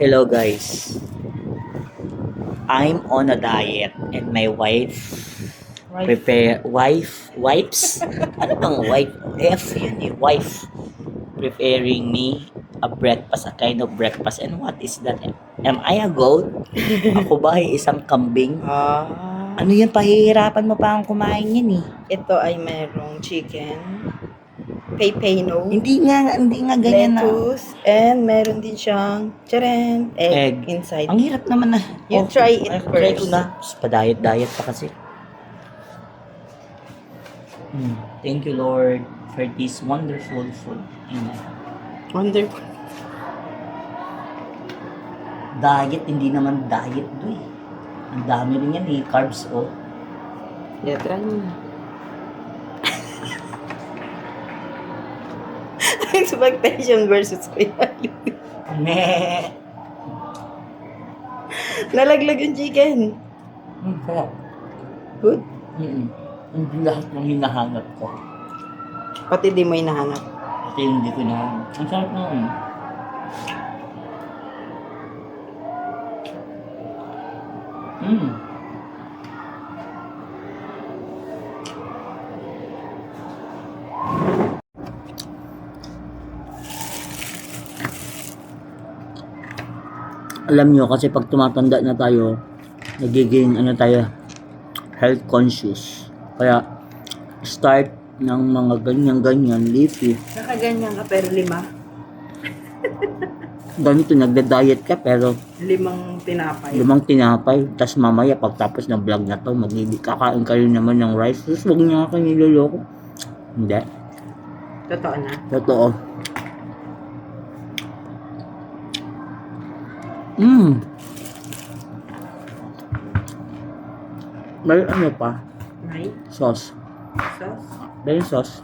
Hello guys. I'm on a diet and my wife prepare wife wipes? Ano bang wife? F yun eh. Wife preparing me a breakfast a kind of breakfast. And what is that? Am I a goat? Ako ba ay isang kambing? Ah, ano yan pahihirapan mo pa ang kumain yan eh. Ito ay mayroong chicken, pepino, hindi nga hindi nga ganyan na lettuce, and meron din siyang charan, egg, Egg. inside. ang hirap naman na You try it ay, try ko na pa diet diet pa kasi Hmm. Thank you, Lord, for this wonderful food. Amen. Wonderful. Diet, hindi naman diet do eh. Ang dami rin yan eh, carbs oh. Yeah, try mo na. Expectation versus reality. Meh. Nalaglag yung chicken. Ang sarap. Good. Mm-mm. Hindi lahat ng hinahanap ko. Pati di mo hinahanap. Kasi hindi ko na. Ang sarap naman. Mm. Alam nyo, kasi pag tumatanda na tayo, nagiging ano tayo, health conscious. Kaya, start ng mga ganyan-ganyan, leafy. Nakaganyan ka pero lima. Ganito, nagda-diet ka, pero Limang tinapay. lumang tinapay. Tapos mamaya, pagtapos ng vlog na to, magiging kakain ka rin naman ng rice. Tapos huwag niya kayo niloloko. Hindi. Totoo na. Totoo. Mmm. May ano pa? Right? Sauce. Sauce? May sauce.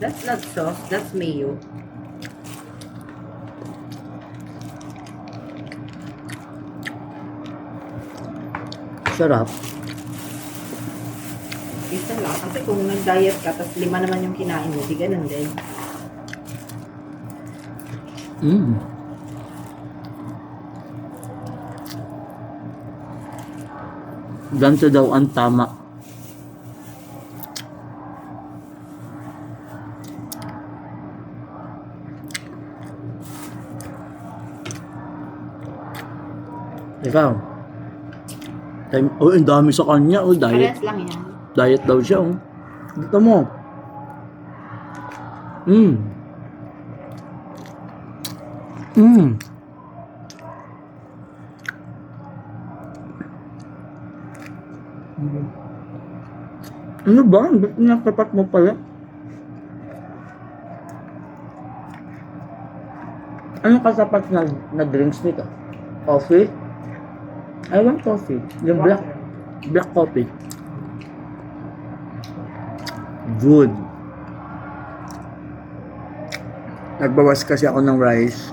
That's not sauce. That's mayo. Sarap. Isa lang. Kasi kung nag-diet ka, tapos lima naman yung kinain mo, di ganun din. Mmm. Ganito daw ang tama. Ikaw. Time, oh, ang dami sa kanya. Oh, diet. Parehas lang yan. Diet daw siya. Oh. Dito mo. Mm. Mm. Ano ba? Ba't nakapat mo pala? Anong kasapat na, na drinks nito? Coffee? I want coffee. Yung black, black coffee. Good. Nagbawas kasi ako ng rice.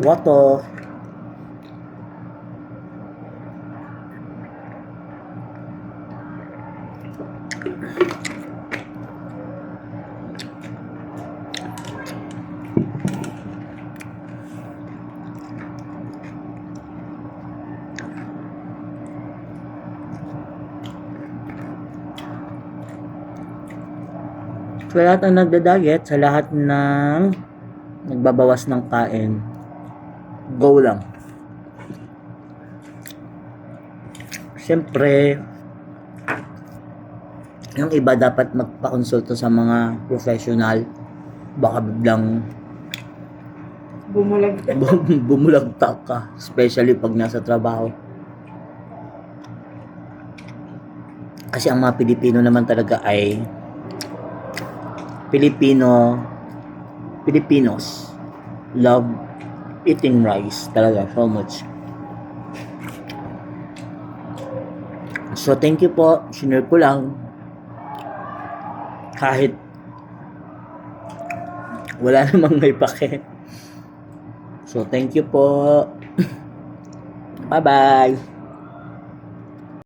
water. Sa lahat ng nagda-diet, sa lahat ng nagbabawas ng kain, go lang. Siyempre, yung iba dapat magpakonsulta sa mga professional. Baka biglang Bumulag. bum- bumulagtak ka. Especially pag nasa trabaho. Kasi ang mga Pilipino naman talaga ay Filipino Filipinos love eating rice talaga so much. So thank you po. Sinure ko lang kahit wala namang may pake. So thank you po. Bye-bye.